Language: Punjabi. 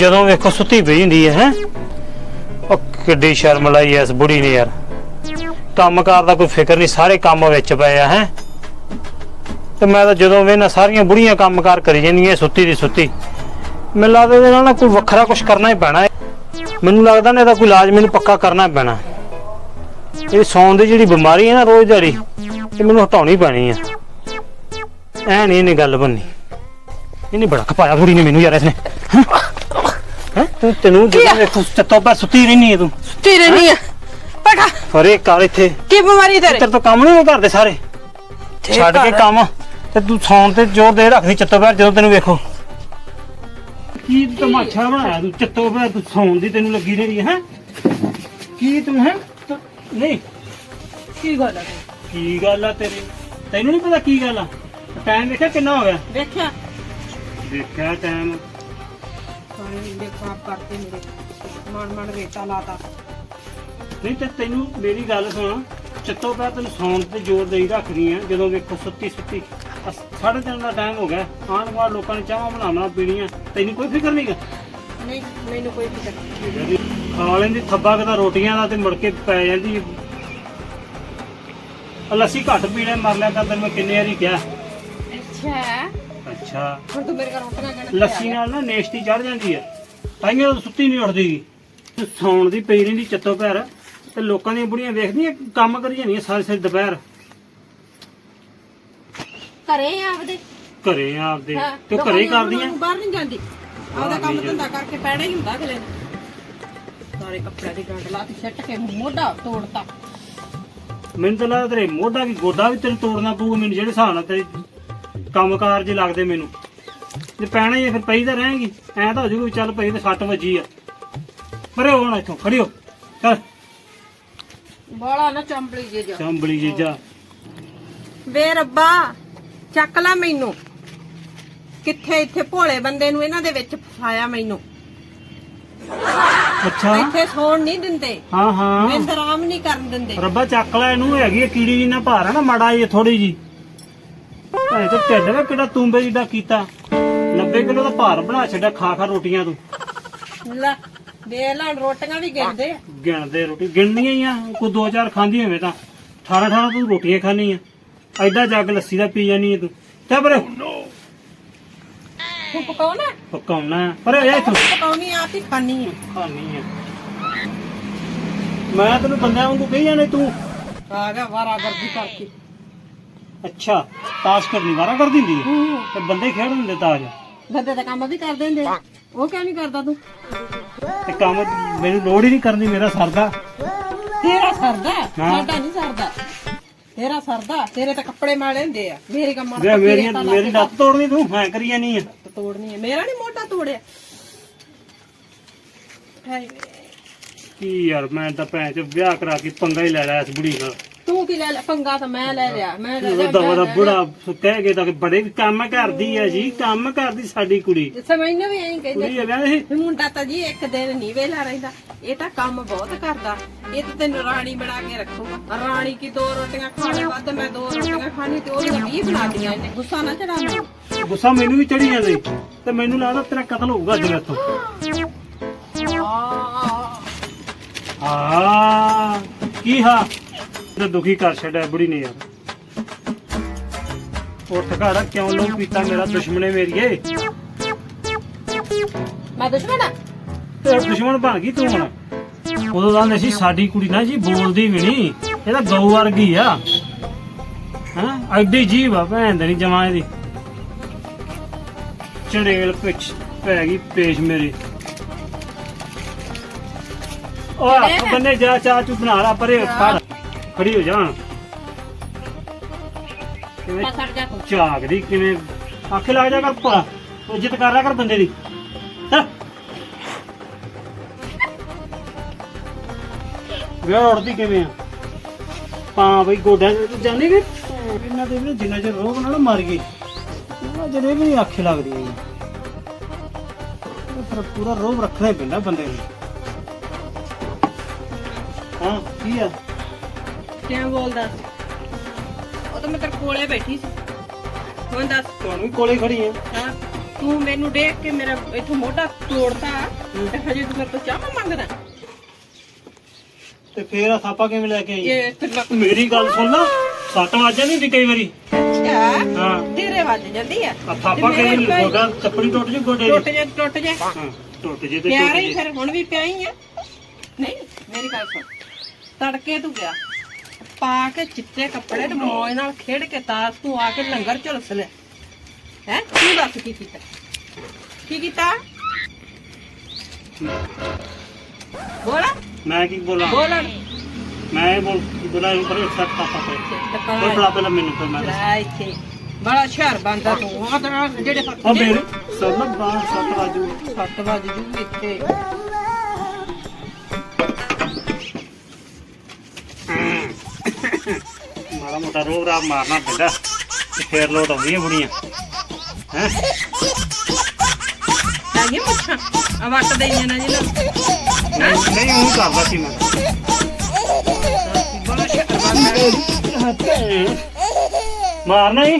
ਜਦੋਂ ਵੇਖੋ ਸੁੱਤੀ ਪਈ ਹੁੰਦੀ ਹੈ ਹੈ? ਉਹ ਕਿੱਡੀ ਸ਼ਰਮ ਲਾਈ ਐ ਇਸ ਬੁੜੀ ਨੇ ਯਾਰ। ਕੰਮਕਾਰ ਦਾ ਕੋਈ ਫਿਕਰ ਨਹੀਂ, ਸਾਰੇ ਕੰਮ ਵਿੱਚ ਪਏ ਆ, ਹੈ? ਤੇ ਮੈਂ ਤਾਂ ਜਦੋਂ ਵੇਖਣਾ ਸਾਰੀਆਂ ਬੁੜੀਆਂ ਕੰਮਕਾਰ ਕਰੀ ਜਾਂਦੀਆਂ, ਸੁੱਤੀ ਦੀ ਸੁੱਤੀ। ਮੈਨੂੰ ਲੱਗਦਾ ਇਹਦੇ ਨਾਲ ਨਾ ਕੋਈ ਵੱਖਰਾ ਕੁਝ ਕਰਨਾ ਹੀ ਪੈਣਾ ਮੈਨੂੰ ਲੱਗਦਾ ਨਾ ਇਹਦਾ ਕੋਈ ਇਲਾਜ ਮੈਨੂੰ ਪੱਕਾ ਕਰਨਾ ਪੈਣਾ। ਇਹ ਸੌਣ ਦੀ ਜਿਹੜੀ ਬਿਮਾਰੀ ਹੈ ਨਾ ਰੋਜ਼ਦਾਰੀ ਇਹ ਮੈਨੂੰ ਹਟਾਉਣੀ ਪੈਣੀ ਆ। ਐ ਨਹੀਂ ਇਹਨੇ ਗੱਲ ਬੰਨੀ। ਇਹਨੇ ਬੜਾ ਖਪਾਇਆ ਬੁੜੀ ਨੇ ਮੈਨੂੰ ਯਾਰ ਇਸਨੇ ਹੈ? ਤੂੰ ਤੈਨੂੰ ਜਦੋਂ ਵੇਖੋ ਪਰ ਸੁੱਤੀ ਰਹਿਨੀ ਹੈ ਤੂੰ। ਤੇਰੇ ਨਹੀਂ ਆ। ਪਟਾ ਫਰੇ ਕਰ ਇੱਥੇ। ਕੀ ਬਿਮਾਰੀ ਤੇਰੇ? ਤੇਰੇ ਤੋਂ ਕੰਮ ਨਹੀਂ ਕਰਦੇ ਸਾਰੇ। ਛੱਡ ਕੇ ਕੰਮ। ਤੇ ਤੂੰ ਸੌਣ ਤੇ ਜ਼ੋਰ ਦੇ ਰੱਖਦੀ ਚੱਤੋ ਪੈਰ ਜਦੋਂ ਤੈਨੂੰ ਵੇਖੋ। ਕੀ ਤਮਾਸ਼ਾ ਬਣਾਇਆ ਤੂੰ? ਚੱਤੋ ਪੈਰ ਤੂੰ ਸੌਣ ਦੀ ਤੈਨੂੰ ਲੱਗੀ ਰਹੀ ਹੈ? ਕੀ ਤੂੰ ਹੈ? ਨਹੀਂ। ਕੀ ਗੱਲ ਆ ਕੀ ਗੱਲ ਆ ਤੇਰੀ? ਤੈਨੂੰ ਨਹੀਂ ਪਤਾ ਕੀ ਗੱਲ ਆ? ਟਾਈਮ ਦੇਖਿਆ ਕਿੰਨਾ ਹੋ ਗਿਆ? ਦੇਖਿਆ ਦੇਖਿਆ ਟਾਈਮ। ਪਾਣੀ ਦੇ ਖਰਾਬ ਕਰਤੇ ਮੇਰੇ ਮਨ ਮਨ ਰੇਤਾ ਲਾਤਾ। ਨਹੀਂ ਤੇ ਤੈਨੂੰ ਮੇਰੀ ਗੱਲ ਸੁਣ ਚੱਤੋ ਪੈ ਤੈਨੂੰ ਸੌਣ ਤੇ ਜ਼ੋਰ ਦੇਈ ਰੱਖਦੀ ਆ ਜਦੋਂ ਵੇਖੋ ਸੁੱਤੀ ਸੁੱਤੀ ਅਸ- ਸਾਢੇ ਤਿੰਨ ਦਾ ਟਾਈਮ ਹੋ ਗਿਆ ਆਣ ਬਾਹਰ ਲੋਕਾਂ ਨੇ ਚਾਹਾਂ ਬਣਾਉਣਾ ਪੀਣੀਆਂ ਤੈਨੂੰ ਕੋਈ ਫਿਕਰ ਨਹੀਂਗਾ ਨਹੀਂ ਮੈਨੂੰ ਕੋਈ ਫਿਕਰ ਨਹੀਂ ਖਾ ਲੈਂਦੀ ਥੱਬਾ ਕਦਾ ਰੋਟੀਆਂ ਦਾ ਤੇ ਮੁੜ ਕੇ ਪੈ ਜਾਂਦੀ ਆ ਲੱਸੀ ਘੱਟ ਪੀਣੇ ਮਰ ਲਿਆ ਕਰ ਤੈਨੂੰ ਮੈਂ ਕਿੰਨੇ ਵਾਰੀ ਕਿਹਾ। ਅੱਛਾ। ਅੱਛਾ। ਹੁਣ ਤੂੰ ਮੇਰੇ ਘਰ ਰੋਟੀਆਂ ਕਹਿਣਾ ਲੱਸੀ ਨਾਲ ਨਾ ਨੇਸ਼ਤੀ ਚੜ ਜਾਂਦੀ ਹੈ ਤਾਈਆਂ ਸੁੱਤੀ ਨਹੀਂ ਉੱਠਦੀ। ਗੀ। ਤੇ ਸੌਣ ਦੀ ਪਈ ਰਹਿੰਦੀ ਚੱਤੋ ਪੈਰ ਤੇ ਲੋਕਾਂ ਦੀਆਂ ਬੁੜੀਆਂ ਵੇਖਦੀਆਂ ਕੰਮ ਕਰੀ ਜਾਂਦੀਆਂ ਸਾਰੀ ਸਾਰੀ ਦੁਪਹਿਰ। ਘਰੇ ਆ ਆਪਦੇ? ਘਰੇ ਆ ਆਪਦੇ। ਹਾਂ, ਤੇ ਉਹ ਲੋਕਾਂ ਘਰੇ ਹੀ ਦੀਆਂ ਕਰਦੀਆਂ? ਬਾਹਰ ਨਹੀਂ ਜਾਂਦੀ। ਆਪਦਾ ਬਾਹਰ ਕੰਮ ਨਹੀਂ ਧੰਦਾ ਕਰਕੇ ਪੈਣਾ ਹੀ ਹੁੰਦਾ ਅਗਲੇ ਨੂੰ। ਸਾਰੇ ਕੱਪੜਿਆਂ ਦੀ ਗੰਢ ਲਾ ਕੇ ਛੱਟ ਕੇ ਮੋਢਾ ਤੋੜਤਾ। ਮੈਨੂੰ ਤਾਂ ਲੱਗਦਾ ਤੇਰੇ ਮੋਢਾ ਵੀ ਗੋਡਾ ਵੀ ਤੈਨੂੰ ਤੋੜਨਾ ਪਊਗਾ ਮੈਨੂੰ ਜਿਹੜੇ ਹਿਸਾਬ ਨਾਲ ਤੇਰੇ ਕੰਮਕਾਰ ਜੇ ਲੱਗਦੇ ਮੈਨੂੰ। ਜੇ ਪੈਣਾ ਹੀ ਆ, ਫਿਰ ਪਈ ਤਾਂ ਰਹੇਗੀ। ਐਂ ਤਾਂ ਹੋ ਜੂਗਾ ਚੱਲ ਪਈ ਤੇ ਸੱਟ ਵੱਜੀ ਆ। ਪਰੇ ਹੋਣਾ ਇੱਥੋਂ ਖੜੀ ਹੋ ਚੱਲ। ਬਾਲਾ ਨਾ ਚੰਬਲੀ ਜੇ ਜਾ। ਚੰਬਲੀ ਜੀ ਜਾ। ਵੇ ਰੱਬਾ ਚੱਕ ਲੈ ਮੈਨੂੰ। ਕਿੱਥੇ ਇੱਥੇ ਭੋਲੇ ਬੰਦੇ ਨੂੰ ਇਹਨਾਂ ਦੇ ਵਿੱਚ ਫਸਾਇਆ ਮੈਨੂੰ। ਅੱਛਾ। ਇੱਥੇ ਸੌਣ ਨਹੀਂ ਦਿੰਦੇ। ਹਾਂ ਹਾਂ। ਮੈਨੂੰ ਆਰਾਮ ਨਹੀਂ ਕਰਨ ਦਿੰਦੇ। ਰੱਬਾ ਚੱਕ ਲੈ ਇਹਨੂੰ। ਹੈਗੀ ਆ ਕੀੜੀ ਜੀ ਨਾ ਭਾਰ ਆ ਨਾ? ਮੜਾ ਇਹ ਥੋੜੀ ਜੀ ਐ ਤਾਂ ਢਿੱਡ ਵੇ ਕਿਹੜਾ ਤੂੰਬੇ ਜਿੱਡਾ ਕੀਤਾ? 90 ਕਿਲੋ ਦਾ ਭਾਰ ਬਣਾ ਛੱਡਿਆ ਖਾ ਖਾ ਰੋਟੀਆਂ ਤੂੰ। ਲੈ ਲਾਂ ਰੋਟੀਆਂ ਵੀ ਗਿਣਦੇ ਆ। ਗਿਣਦੇ ਰੋਟੀ ਗਿਣਨੀਆਂ ਹੀ ਆ ਕੋਈ ਦੋ ਚਾਰ ਖਾਂਦੀ ਹੋਵੇ ਤਾਂ। 18 18 ਤੂੰ ਰੋਟੀਆਂ ਖਾਣੀ ਆ। ਐਡਾ ਜੱਗ ਲੱਸੀ ਦਾ ਪੀ ਜਾਨੀ ਆ ਤੂੰ। ਤੇ ਪਰ। ਤੂੰ ਪਕਾਉਣਾ? ਪਕਾਉਣਾ ਪਰ ਇਹ ਇੱਥੋਂ। ਪਕਾਉਣੀ ਆਪ ਹੀ ਖਾਣੀ ਆ। ਖਾਣੀ ਆ। ਮੈਂ ਤੈਨੂੰ ਬੰਦਿਆਂ ਵਾਂਗੂ ਕਹੀ ਜਾਣੇ ਤੂੰ? ਆ ਗਿਆ ਵਾਰਾ ਗਰਦੀ ਕਰਕੇ। ਅੱਛਾ। ਤਾਸ਼ ਕਰਨੀ ਵਾਰਾ ਕਰ ਦਿੰਦੀ ਆ ਤੇ ਬੰਦੇ ਖੇਡ ਹੁੰਦੇ ਤਾਸ਼। ਗੱਦੇ ਦਾ ਕੰਮ ਵੀ ਕਰ ਦਿੰਦੇ। ਉਹ ਕਿਉਂ ਨਹੀਂ ਕਰਦਾ ਤੂੰ? ਤੇ ਕੰਮ ਮੈਨੂੰ ਲੋੜ ਹੀ ਨਹੀਂ ਕਰਨੀ ਮੇਰਾ ਸਰਦਾ। ਤੇਰਾ ਸਰਦਾ? ਹਾਂ। ਸਾਡਾ ਨਹੀਂ ਸਰਦਾ। ਤੇਰਾ ਸਰਦਾ? ਤੇਰੇ ਤਾਂ ਕੱਪੜੇ ਮਾੜੇ ਹੁੰਦੇ ਆ। ਮੇਰੇ ਕੰਮਾਂ ਵੇ ਮੇਰੀ ਮੇਰੀ ਲੱਤ ਤੋੜਨੀ ਤੂੰ ਹਾਂ ਕਰੀ ਜਾਨੀ ਆ। ਤੋੜਨੀ ਹੈ ਮੇਰਾ ਨਹੀਂ ਮੋਢਾ ਤੋੜਿਆ। ਹਾਏ। ਕੀ ਯਾਰ ਮੈਂ ਤਾਂ ਭੈਣ ਚ ਵਿਆਹ ਕਰਾ ਕੇ ਪੰਗਾ ਹੀ ਲੈ ਲਿਆ ਇਸ ਬੁੜੀ ਨਾਲ। ਤੂੰ ਕੀ ਲੈ ਲਿਆ ਪੰਗਾ ਤਾਂ ਮੈਂ ਲੈ ਲਿਆ ਮੈਂ ਲੈ ਲਿਆ ਉਹਦਾ ਉਹਦਾ ਬੁੜਾ ਕਹਿ ਕੇ ਤਾਂ ਕਿ ਬੜੇ ਕੰਮ ਕਰਦੀ ਆ ਜੀ ਕੰਮ ਕਰਦੀ ਸਾਡੀ ਕੁੜੀ। ਜਿੱਥੇ ਮੈਨੂੰ ਵੀ ਐਂ ਕਹਿੰਦੇ ਕੁੜੀ ਆ ਵਿਆਹ ਇਹ। ਵੀ ਮੁੰਡਾ ਤਾਂ ਜੀ ਇੱਕ ਦਿਨ ਨਹੀਂ ਵੇਲਾ ਰਹਿੰਦਾ। ਇਹ ਤਾਂ ਕੰਮ ਬਹੁਤ ਕਰਦਾ। ਇਹ ਤਾਂ ਤੈਨੂੰ ਰਾਣੀ ਬਣਾ ਕੇ ਰੱਖੂਗਾ। ਰਾਣੀ ਕੀ ਦੋ ਰੋਟੀਆਂ ਖਾਣੇ ਵੱਧ ਮੈਂ ਦੋ ਰੋਟੀਆਂ ਖਾਣੀ ਤੇ ਉਹਦੀਆਂ 20 ਬਣਾਤੀਆਂ ਇਹਨੇ। ਗੁੱਸਾ ਨਾ ਚੜਾ ਮੈਨੂੰ ਗੁੱਸਾ ਮੈਨੂੰ ਵੀ ਚੜੀ ਜਾਂਦਾ। ਤੇ ਮੈਨੂੰ ਲੱਗਦਾ ਤੇਰਾ ਕਤਲ ਹੋਊਗਾ ਅੱਜ ਮੈਥੋਂ ਆਹ, ਹਾਂ। ਕੀ ਹਾਂ? ਤੇ ਦੁਖੀ ਕਰ ਛੱਡਿਆ ਬੁੜੀ ਨੇ ਯਾਰ। ਉੱਠ ਘਾੜਾ ਕਿਉਂ ਲੋ ਪੀਤਾ ਮੇਰਾ ਦੁਸ਼ਮਣੇ ਮੇਰੀਏ? ਮੈਂ ਦੁਸ਼ਮਣ ਆ? ਤੇ ਦੁਸ਼ਮਣ ਬਣ ਗਈ ਤੂੰ ਹੁਣ। ਉਦੋਂ ਦਾ ਸੀ ਸਾਡੀ ਕੁੜੀ ਨਾ ਜੀ ਬੋਲਦੀ ਵੀ ਨਹੀਂ ਇਹ ਤਾਂ ਗਊ ਵਰਗੀ ਆ। ਹਾਂ? ਐਡੀ ਜੀਵ ਆ ਭੈਣ ਦੇ ਨਹੀਂ ਜਮਾਂ ਇਹਦੀ। ਚੜੇਲ ਪਿੱਛ ਪੈ ਗਈ ਪੇਸ਼ ਮੇਰੇ। ਹੱਥ ਬੰਨੇ ਜਾ ਚਾਹ ਚੂ ਬਣਾ ਲਾ ਪਰੇ ਫੜ ਖੜੀ ਹੋ ਜਾ ਕਿਵੇਂ ਜਾ ਤੂੰ। ਝਾਕਦੀ ਕਿਵੇਂ? ਆਖੇ ਲੱਗ ਜਾ ਕਰ ਭਲਾ। ਇੱਜ਼ਤ ਕਰ ਰਿਹਾ ਕਰ ਬੰਦੇ ਦੀ। ਹੈਂ। ਵਿਆਹ ਉੜਦੀ ਕਿਵੇਂ ਆ? ਹਾਂ ਬਈ ਗੋਡਿਆਂ ਚ ਜਾਣੀ ਵੀ ਇਹਨਾਂ ਦੇ ਵੀ ਜਿੰਨਾ ਚਿਰ ਰੋਗ ਨਾਲ ਮਰ ਗਏ ਉਹਨਾਂ ਜਿਹੜੇ ਵੀ ਆਖੇ ਲੱਗਦੀ ਹੈ ਪੂਰਾ ਰੋਗ ਰੱਖਣਾ ਹੀ ਪੈਂਦਾ ਬੰਦੇ ਨੂੰ। ਹਾਂ ਕੀ ਆ? ਕਿਉਂ ਬੋਲਦਾ। ਸੀ ਉਹ ਤਾਂ ਮੈਂ ਤੇਰੇ ਕੋਲੇ ਬੈਠੀ ਸੀ। ਹੁਣ ਦੱਸ। ਤੁਹਾਨੂੰ ਕੋਲੇ ਖੜੀ ਆ। ਹਾਂ ਤੂੰ ਮੈਨੂੰ ਦੇਖ ਕੇ ਮੇਰਾ ਇੱਥੋਂ ਮੋਢਾ ਤੋੜਤਾ ਤੇ ਹਜੇ ਤੂੰ ਮੇਰੇ ਤੋਂ ਚਾਹ ਮੰਗਦਾ। ਤੇ ਫੇਰ ਆ ਥਾਪਾ ਕਿਵੇਂ ਲੈ ਕੇ ਆਈ? ਇਹ ਤੇ ਲੱਕ ਮੇਰੀ ਗੱਲ ਸੁਣ ਲਾ ਸੱਟ ਵੱਜ ਜਾਂਦੀ ਹੁੰਦੀ ਕਈ ਵਾਰੀ। ਹਾਂ। ਤੇਰੇ ਵੱਜ ਜਾਂਦੀ ਆ। ਆ ਥਾਪਾ ਤੇ ਮੇਰੇ ਕਿਵੇਂ ਭਾਈ- ਗੋਡਾ ਚੱਪੜੀ ਟੁੱਟ ਜੂ ਗੋਡੇ ਟੁੱਟ ਦੀ ਜਾ ਟੁੱਟ ਜਾ ਹਾਂ ਟੁੱਟ ਜੇ ਤੇ ਪਿਆਰ ਟੁੱਟ ਜੇ ਫਿਰ ਹੁਣ ਵੀ ਪਿਆ ਹੀ ਆ। ਨਹੀਂ ਮੇਰੀ ਗੱਲ ਸੁਣ। ਤੜਕੇ ਤੂੰ ਗਿਆ। ਪਾ ਕੇ ਚਿੱਟੇ ਕੱਪੜੇ ਤੇ ਮੌਜ ਨਾਲ ਖੇਡ ਕੇ ਤਾਸ ਤੂੰ ਆ ਕੇ ਲੰਗਰ ਝੁਲਸ ਲੈ। ਹੈ? ਤੂੰ ਦੱਸ ਕੀ ਕੀਤਾ? ਕੀ ਕੀਤਾ? ਬੋਲ। ਮੈਂ ਕੀ ਬੋਲਾਂ? ਬੋਲ। ਮੈਂ ਇਹ ਬੋਲ ਬੋਲਾਂ ਇਹ ਪਰ ਸੱਟ ਥਾਪਾ ਪਏ ਇਹ ਟਕਾ ਬੜਾ ਪਹਿਲਾਂ ਮੈਨੂੰ ਫਿਰ ਮੈਂ ਲੈ ਇੱਥੇ। ਬੜਾ ਹੁਸ਼ਿਆਰ ਬੰਦਾ ਤੂੰ। ਆ ਤਾਂ ਜਿਹੜੇ ਆ ਮੇਰੇ ਸਭ ਬਾਹਰ ਸੱਟ ਵਾਜੂ ਸੱਤ ਵੱਜ ਇੱਥੇ। ਮੋਟਾ ਰੋਗ ਰਾਬ ਮਾਰਨਾ ਪੈਂਦਾ ਤੇ ਫੇਰ ਲੋਟ ਆਉਂਦੀਆਂ ਬੁੜੀਆਂ। ਹੈ? ਆ ਵੱਟ ਦੇਈਆਂ ਨਾ। ਜੀ ਨਹੀਂ ਨਹੀਂ ਉਹ ਕਰਦਾ ਸੀ ਮੈਂ। ਬੜਾ ਹੁਸ਼ਿਆਰ ਬੰਦਾ ਮਾਰਨਾ ਹੀ।